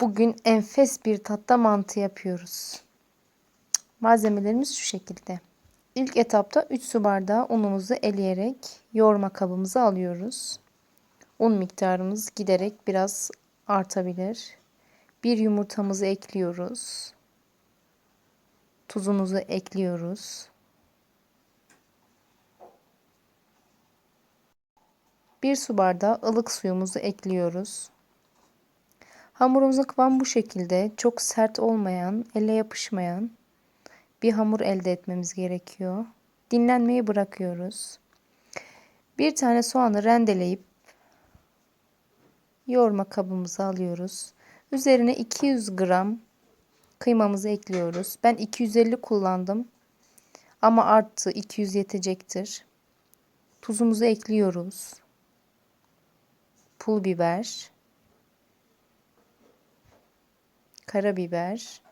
Bugün enfes bir tatta mantı yapıyoruz. Malzemelerimiz şu şekilde. İlk etapta 3 su bardağı unumuzu eleyerek yoğurma kabımıza alıyoruz. Un miktarımız giderek biraz artabilir. Bir yumurtamızı ekliyoruz. Tuzumuzu ekliyoruz. Bir su bardağı ılık suyumuzu ekliyoruz. Hamurumuzun kıvamı bu şekilde. Çok sert olmayan, elle yapışmayan bir hamur elde etmemiz gerekiyor. Dinlenmeyi bırakıyoruz. Bir tane soğanı rendeleyip yoğurma kabımıza alıyoruz. Üzerine 200 gram kıymamızı ekliyoruz. Ben 250 kullandım. Ama arttı 200 yetecektir. Tuzumuzu ekliyoruz. Pul biber. Karabiber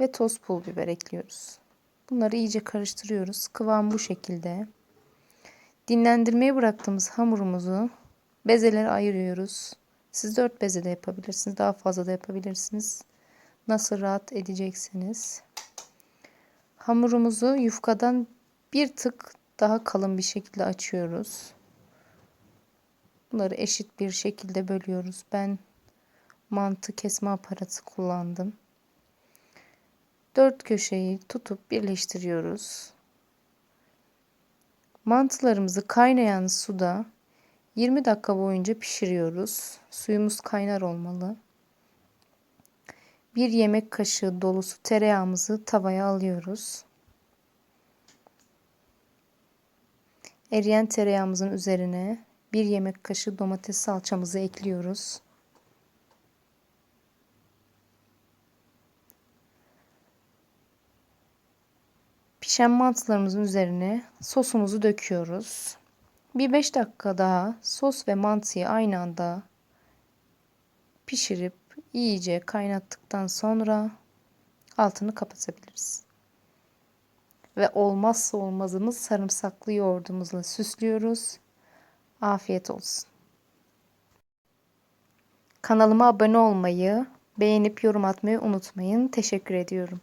ve toz pul biber ekliyoruz. Bunları iyice karıştırıyoruz. Kıvam bu şekilde. Dinlendirmeye bıraktığımız hamurumuzu bezelere ayırıyoruz. Siz 4 beze de yapabilirsiniz. Daha fazla da yapabilirsiniz. Nasıl rahat edeceksiniz. Hamurumuzu yufkadan bir tık daha kalın bir şekilde açıyoruz. Bunları eşit bir şekilde bölüyoruz. Ben mantı kesme aparatı kullandım. Dört köşeyi tutup birleştiriyoruz. Mantılarımızı kaynayan suda 20 dakika boyunca pişiriyoruz. Suyumuz kaynar olmalı. Bir yemek kaşığı dolusu tereyağımızı tavaya alıyoruz. Eriyen tereyağımızın üzerine bir yemek kaşığı domates salçamızı ekliyoruz. Pişen mantılarımızın üzerine sosumuzu döküyoruz. Bir 5 dakika daha sos ve mantıyı aynı anda pişirip iyice kaynattıktan sonra altını kapatabiliriz. Ve olmazsa olmazımız sarımsaklı yoğurdumuzla süslüyoruz. Afiyet olsun. Kanalıma abone olmayı, beğenip yorum atmayı unutmayın. Teşekkür ediyorum.